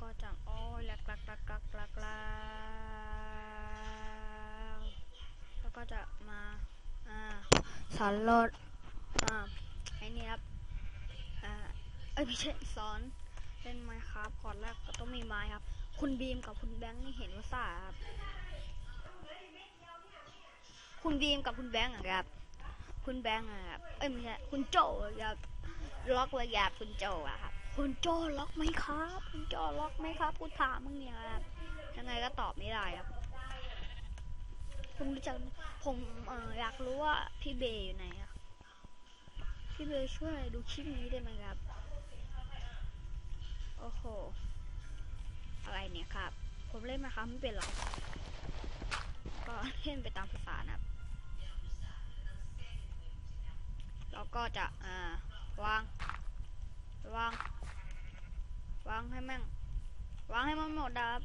ก็จะโอ้ยแหลกแหลกแหลกแหลกแลกแหลกแล้วก็จะมาอ่าสอนรถอ่าไอ้นี่ครับอ่าเอ้ยไม่ใช่สอนเล่นไม้ครับก่อนแรกก็ต้องมีไม้ครับ คุณบีมกับคุณแบงค์นี่เห็นว่าซ่าครับคุณบีมกับคุณแบงค์อะครับ คุณแบงค์อะครับ เอ้ยไม่ใช่คุณโจอะครับล็อกเลยครับคุณโจอะครับ คุณโจล็อกไหมครับคุณโจล็อกไหมครับกูถามมึงเนี่ยครับยังไงก็ตอบไม่ได้ครับผมรู้จักผมเอออยากรู้ว่าพี่เบย์อยู่ไหนอะพี่เบย์ช่วยดูคลิปนี้ได้ไหมครับโอ้โหอะไรเนี่ยครับ ผมเล่นมาครับไม่เป็นหรอกก็เล่นไปตามภาษานะครับแล้วก็จะอ่าวางวางางให้แม่งวางให้มันหมดครับ